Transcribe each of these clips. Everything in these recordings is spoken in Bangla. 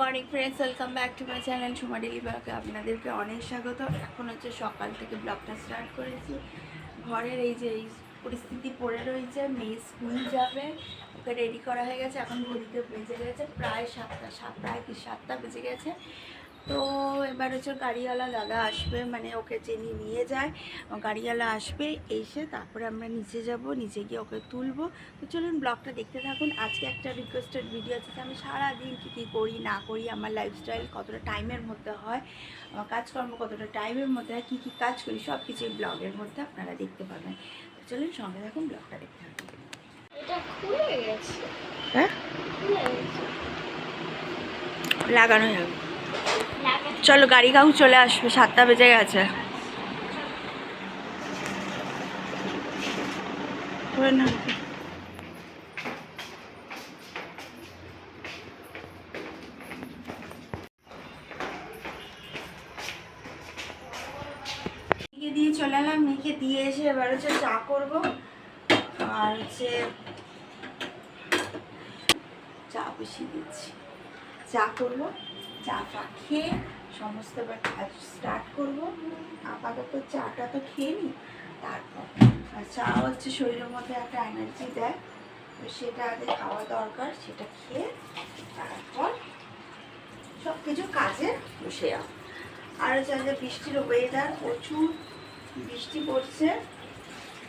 Morning friends welcome back to my channel Suma daily ব্লগে আপনাদেরকে অনেক স্বাগত। এখন হচ্ছে সকাল থেকে ব্লগটা স্টার্ট করেছি। ঘরের এই যে এই পরিস্থিতি পড়ে রয়েছে, মেয়ে স্কুল যাবে, ওকে রেডি করা হয়ে গেছে। এখন ঘড়িতে বেজে গেছে প্রায় সাতটা সাত প্রায় কি সাতটা বেজে গেছে। তো এবার হচ্ছে গাড়িওয়ালা দাদা আসবে মানে ওকে যিনি নিয়ে যায় গাড়িওয়ালা আসবে এসে তারপরে আমরা নিচে যাব নিচে গিয়ে ওকে তুলবো। তো চলুন ব্লগটা দেখতে থাকুন। আজকে একটা রিকোয়েস্টেড ভিডিও আছে আমি সারাদিন কী কী করি না করি আমার লাইফস্টাইল কতটা টাইমের মধ্যে হয় আমার কাজকর্ম কতটা টাইমের মধ্যে হয় কী কী কাজ করি সব কিছু ব্লগের মধ্যে আপনারা দেখতে পাবেন। তো চলুন সঙ্গে থাকুন ব্লগটা দেখতে থাকুন। এটা খুলে গেছে। হ্যাঁ? লাগানো যাবে চলো গাড়ি কাউ চলে আসবে, সাতটা বেজে গেছে। দিয়ে চলে এলাম, মেয়েকে দিয়ে এসে এবার হচ্ছে চা করব। আর হচ্ছে চা বসিয়ে দিচ্ছি। চা করব। চা ফা খেয়ে সমস্ত কাজ স্টার্ট করব। আপাতত চাটা তো খেয়ে নিই তারপর চা হচ্ছে শরীরের মধ্যে একটা এনার্জি দেয়, তো সেটা আগে খাওয়া দরকার, সেটা খেয়ে তারপর সব কিছু কাজে বসে যাও আর হচ্ছে বৃষ্টির ওয়েদার প্রচুর বৃষ্টি পড়ছে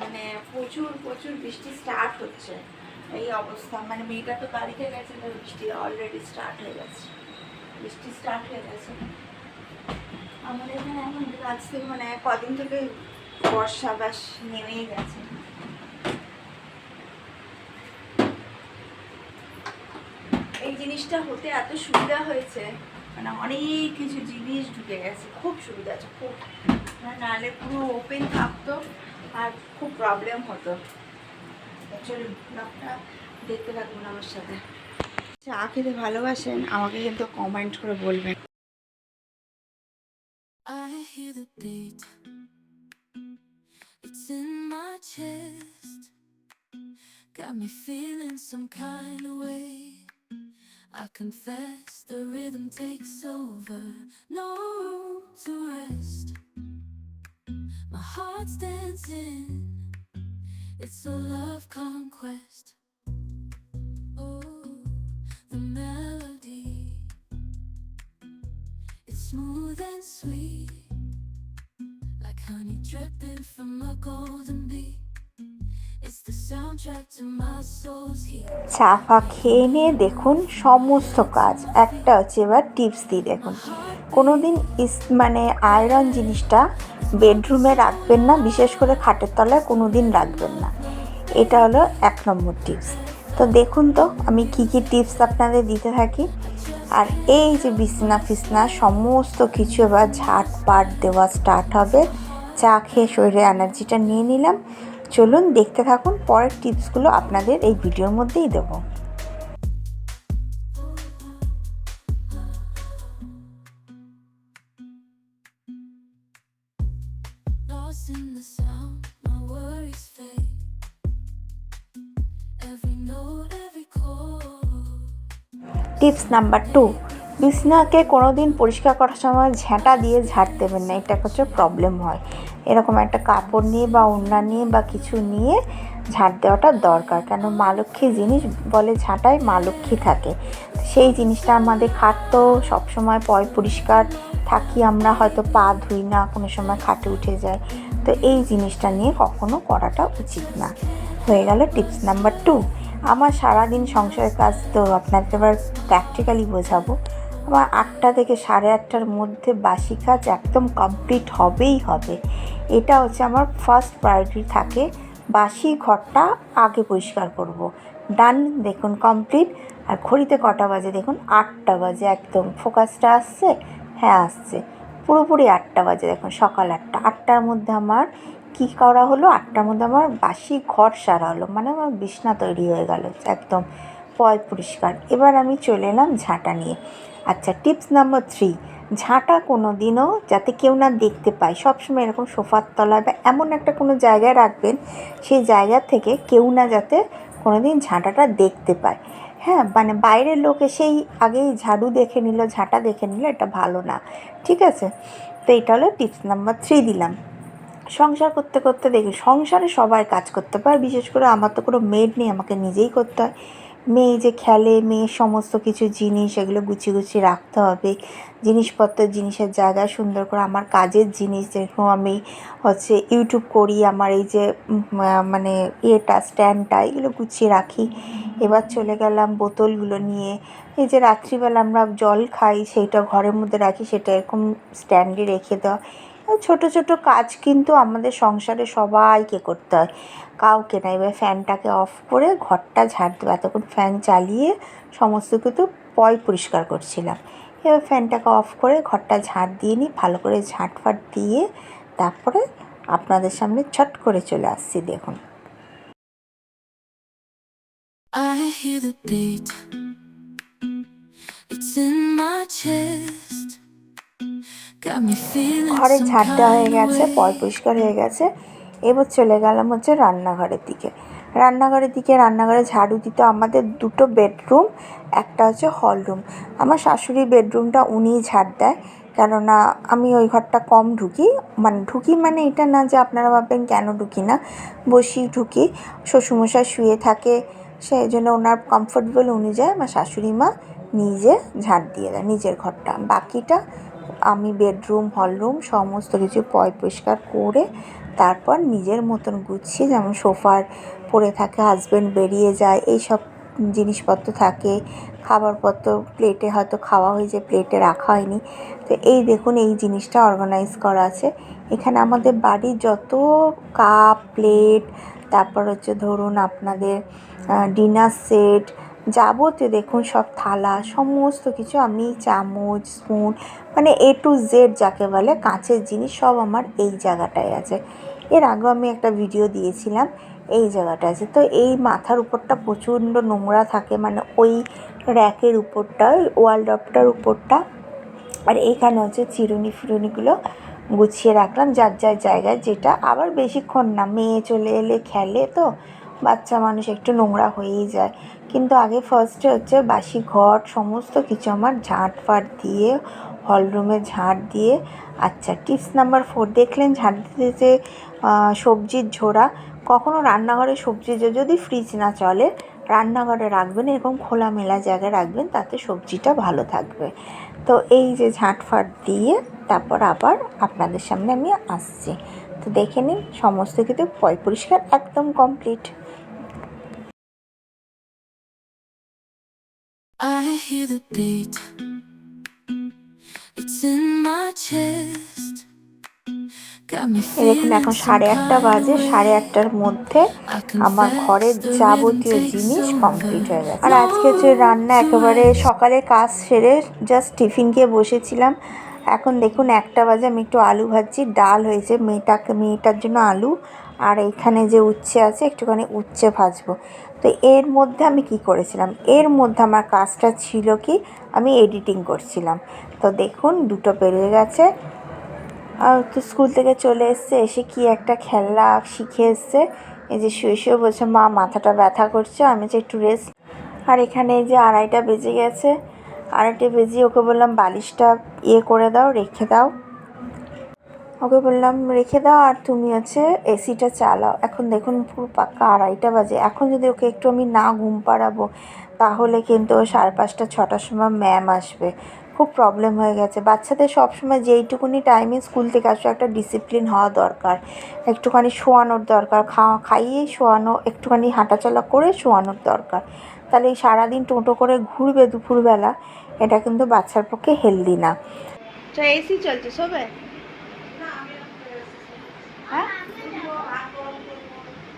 মানে প্রচুর প্রচুর বৃষ্টি স্টার্ট হচ্ছে। এই অবস্থা মানে মেয়েটা তো কালকে গেছে বৃষ্টি অলরেডি স্টার্ট হয়ে গেছে। বৃষ্টি স্টার্ট হয়ে গেছে। আমাদের এখানে এখন আজ মানে কদিন থেকে বর্ষা বাস নেমেই গেছে। এই জিনিসটা হতে এত সুবিধা হয়েছে মানে অনেক কিছু জিনিস ঢুকে গেছে। খুব সুবিধা আছে খুব। নাহলে পুরো ওপেন থাকতো আর খুব প্রবলেম হতো। চলুন ব্লগটা দেখতে থাকুন আমার সাথে। চা খেতে ভালোবাসেন আমাকে কিন্তু কমেন্ট করে বলবেন I hear the beat. It's in my chest. Got me feeling some kind of way. I confess the rhythm takes over. No room to rest. My heart's dancing. It's a love conquest. Smooth and sweet, like honey dripping from a golden bee. It's the soundtrack to my soul's heat. চা ফা খেয়ে নিয়ে দেখুন সমস্ত কাজ। একটা হচ্ছে এবার টিপস দিই দেখুন। কোনো দিন ইস মানে আয়রন জিনিসটা বেডরুমে রাখবেন না বিশেষ করে খাটের তলায় কোনো দিন রাখবেন না। এটা হলো এক নম্বর টিপস। তো দেখুন তো আমি কি কি টিপস আপনাদের দিতে থাকি। আর এই যে বিছনা ফিসনা সমস্ত কিছু এবার ঝাট পাট দেওয়া স্টার্ট হবে। চা খেয়ে শরীরে এনার্জিটা নিয়ে নিলাম। চলুন দেখতে থাকুন পরের টিপসগুলো আপনাদের এই ভিডিওর মধ্যেই দেবো। In the sound, tips number two. বিছনাকে কোনো দিন পরিষ্কার করার সময় ঝেঁটা দিয়ে ঝাড় দেবেন না, এটা হচ্ছে প্রবলেম হয়। এরকম একটা কাপড় নিয়ে বা ওড়না নিয়ে বা কিছু নিয়ে ঝাঁট দেওয়াটা দরকার, কেন মা লক্ষ্মী জিনিস বলে ঝাঁটায় মা লক্ষ্মী থাকে। সেই জিনিসটা আমাদের খাট তো সবসময় পয় পরিষ্কার থাকি আমরা, হয়তো পা ধুই না, কোনো সময় খাটে উঠে যায়। তো এই জিনিসটা নিয়ে কখনো করাটা উচিত না। হয়ে গেল টিপস নাম্বার টু। আমার সারাদিন সংসারের কাজ তো আপনাকে এবার প্র্যাকটিক্যালি বোঝাবো। আমার আটটা থেকে সাড়ে আটটার মধ্যে বাসি কাজ একদম কমপ্লিট হবেই হবে। এটা হচ্ছে আমার ফার্স্ট প্রায়োরিটি থাকে। বাসি ঘরটা আগে পরিষ্কার করব। ডান দেখুন কমপ্লিট আর ঘড়িতে কটা বাজে? দেখুন আটটা বাজে একদম। ফোকাসটা আসছে? হ্যাঁ আসছে। পুরোপুরি আটটা বাজে। দেখুন সকাল আটটা। আটটার মধ্যে আমার কী করা হলো? আটটার মধ্যে আমার বাসি ঘর সারা হলো। মানে আমার বিছনা তৈরি হয়ে গেল, একদম পয় পরিষ্কার। এবার আমি চলে এলাম ঝাঁটা নিয়ে। আচ্ছা টিপস নাম্বার থ্রি, ঝাঁটা কোনো দিনও যাতে কেউ না দেখতে পায়। সবসময় এরকম সোফার তলায় বা এমন একটা কোনো জায়গায় রাখবেন, সেই জায়গা থেকে কেউ না যাতে কোনো দিন ঝাঁটাটা দেখতে পায়। হ্যাঁ মানে বাইরের লোক এসেই আগেই ঝাড়ু দেখে নিল, ঝাঁটা দেখে নিল, এটা ভালো না। ঠিক আছে? তো এটা হলো টিপস নাম্বার থ্রি দিলাম। সংসার করতে করতে দেখি, সংসারে সবাই কাজ করতে পারে, বিশেষ করে আমার তো কোনো মেড নেই, আমাকে নিজেই করতে হয়। মেয়ে যে খেলে, মেয়ের সমস্ত কিছু জিনিস এগুলো গুছিয়ে গুছিয়ে রাখতে হবে। জিনিসপত্র জিনিসের জায়গায় সুন্দর করে আমার কাজের জিনিস যেরকম আমি হচ্ছে ইউটিউব করি, আমার এই যে মানে ইয়েটা স্ট্যান্ডটা এগুলো গুছিয়ে রাখি। এবার চলে গেলাম বোতলগুলো নিয়ে। এই যে রাত্রিবেলা আমরা জল খাই, সেইটা ঘরের মধ্যে রাখি, সেটা এরকম স্ট্যান্ডে রেখে দেওয়া। ছোট ছোট কাজ কিন্তু আমাদের সংসারে সবাইকে করতে হয় কাউকে না, এবার ফ্যানটাকে অফ করে ঘরটা ঝাড় দেবো এতক্ষণ ফ্যান চালিয়ে সমস্ত কিছু পয় পরিষ্কার করছিলাম এবার ফ্যানটাকে অফ করে ঘরটা ঝাড় দিয়ে নিই, ভালো করে ঝাঁট ফাট দিয়ে তারপরে আপনাদের সামনে ছট করে চলে আসছি, দেখুন I hear the beat. It's in my chest. ঘরে some ঝাড় দেওয়া হয়ে গেছে. পয় পরিষ্কার হয়ে গেছে। এবার চলে গেলাম হচ্ছে রান্নাঘরের দিকে। রান্নাঘরের দিকে রান্নাঘরে ঝাড়ু দিতে আমাদের দুটো বেডরুম একটা হচ্ছে হল রুম। আমার শাশুড়ি বেডরুমটা উনিই ঝাড় দেয় কেননা আমি ওই ঘরটা কম ঢুকি। মানে ঢুকি মানে এটা না যে আপনারা ভাববেন কেন ঢুকি না বসি ঢুকি। শ্বশুরমশাই শুয়ে থাকে সেই জন্য ওনার কমফোর্টেবল অনুযায়ী আমার শাশুড়ি মা নিজে ঝাড় দিয়ে দেয় নিজের ঘরটা। বাকিটা আমি বেডরুম, হলরুম, সমস্ত কিছু পয় পরিষ্কার করে তারপর নিজের মতন গুছিয়ে যেমন সোফার পড়ে থাকে হাজব্যান্ড বেরিয়ে যায় এই সব জিনিসপত্র থাকে। খাবারপত্র প্লেটে হয়তো খাওয়া হয়েছে প্লেটে রাখা হয়নি। তো এই দেখুন, এই জিনিসটা অর্গানাইজ করা আছে। এখানে আমাদের বাড়ির যত কাপ প্লেট তারপর হচ্ছে ধরুন আপনাদের ডিনার সেট যাবতীয় দেখুন সব থালা, সমস্ত কিছু আমি, চামচ স্পুন মানে এ টু জেড যাকে বলে, কাঁচের জিনিস সব আমার এই জায়গাটায় আছে। এর আগেও আমি একটা ভিডিও দিয়েছিলাম, এই জায়গাটা আছে। তো এই মাথার উপরটা প্রচণ্ড নোংরা থাকে মানে ওই র্যাকের উপরটা ওই ওয়ালডপটার উপরটা। আর এইখানে হচ্ছে চিরুনি ফিরুনিগুলো গুছিয়ে রাখলাম, যার যার জায়গায় যেটা। আবার বেশিক্ষণ না, মেয়ে চলে এলে খেলে তো। বাচ্চা মানুষ একটু নোংরা হয়েই যায়। কিন্তু আগে ফার্স্টে হচ্ছে বাসি ঘর সমস্ত কিছু আমার ঝাঁট ফাট দিয়ে হলরুমে ঝাঁট দিয়ে। আচ্ছা টিপস নাম্বার ফোর দেখলেন ঝাঁট দিতে যে সবজির ঝোড়া? কখনও রান্নাঘরে সবজি যদি ফ্রিজ না চলে, রান্নাঘরে রাখবেন, এরকম খোলামেলা জায়গায় রাখবেন, তাতে সবজিটা ভালো থাকবে। তো এই যে ঝাঁট ঝাঁটফাট দিয়ে, তারপর আবার আপনাদের সামনে আমি আসছি। তো দেখে নিন সমস্ত কিছু পয় পরিষ্কার একদম complete I hear the beat. It's in my chest. দেখুন এখন সাড়ে আটটা বাজে সাড়ে আটটার মধ্যে আমার ঘরের যাবতীয় জিনিস কমপ্লিট হয়ে গেছে। আর আজকে হচ্ছে রান্না একেবারে সকালে কাজ সেরে জাস্ট টিফিন খেয়ে বসেছিলাম। এখন দেখুন একটা বাজে আমি একটু আলু ভাজছি, ডাল হয়েছে, মেয়েটাকে, মেয়েটার জন্য আলু, আর এখানে যে উচ্ছে আছে, একটুখানি উচ্ছে ভাজবো। তো এর মধ্যে আমি কি করেছিলাম? এর মধ্যে আমার কাজটা ছিল কি? আমি এডিটিং করছিলাম। তো দেখুন, দুটো পেরিয়ে গেছে। আর তো স্কুল থেকে চলে এসছে, এসে কি একটা খেলা শিখে এসছে। এই যে শুয়ে শুয়ে বলছে, মা, মাথাটা ব্যথা করছে, আমি যে একটু রেস্ট আর এখানে এই যে আড়াইটা বেজে গেছে। আড়াইটা বেজে ওকে বললাম, বালিশটা ইয়ে করে দাও, রেখে দাও। ওকে বললাম, রেখে দাও, আর তুমি হচ্ছে এসিটা চালাও। এখন দেখুন, পুরো পাক্কা আড়াইটা বাজে। এখন যদি ওকে একটু আমি না ঘুম পাড়াবো, তাহলে কিন্তু সাড়ে পাঁচটা, ছটার সময় ম্যাম আসবে। খুব প্রবলেম হয়ে গেছে। বাচ্চাদের সবসময় যেইটুকুনি টাইমে স্কুল থেকে আসবে, একটা ডিসিপ্লিন হওয়া দরকার। একটুখানি শোয়ানোর দরকার। খাওয়া খাইয়ে শোয়ানো, একটুখানি হাঁটাচলা করে শোয়ানোর দরকার। তাহলে এই সারাদিন টোটো করে ঘুরবে দুপুরবেলা। এটা কিন্তু বাচ্চার পক্ষে হেলদি না। তো এসি চলছে সবে হ্যাঁ?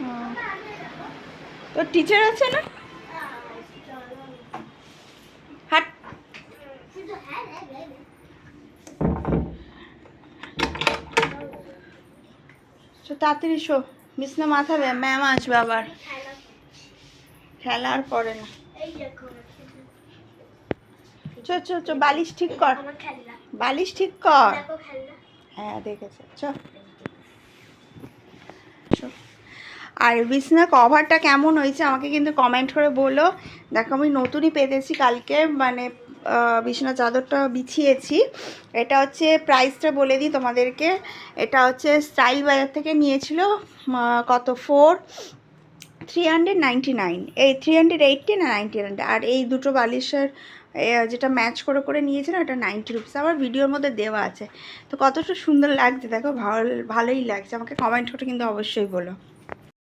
হুম। তোর টিচার আছে না? হাট। তো তাড়াতাড়ি শো। বিছনা মাথাবে ম্যাম আসবে আবার। খেলা আর পড়ে না। এই দেখো। চো চো চো বালিশ ঠিক কর। বালিশ ঠিক কর। হ্যাঁ দেখেছে। চ। আর বিছনা কভারটা কেমন হয়েছে আমাকে কিন্তু কমেন্ট করে বলো। দেখো আমি নতুনই পেতেছি কালকে মানে বিছনা চাদরটা বিছিয়েছি। এটা হচ্ছে প্রাইসটা বলে দিই তোমাদেরকে। এটা হচ্ছে স্টাইল বাজার থেকে নিয়েছিল কত? Four three hundred ninety nine এই থ্রি হান্ড্রেড এইটটি না নাইনটি আর এই দুটো বালিশের যেটা ম্যাচ করে করে নিয়েছে না, ওটা নাইনটি রুপিস আমার ভিডিওর মধ্যে দেওয়া আছে। তো কতটা সুন্দর লাগছে, দেখো, ভালো, ভালোই লাগছে। আমাকে কমেন্ট করে কিন্তু অবশ্যই বলো।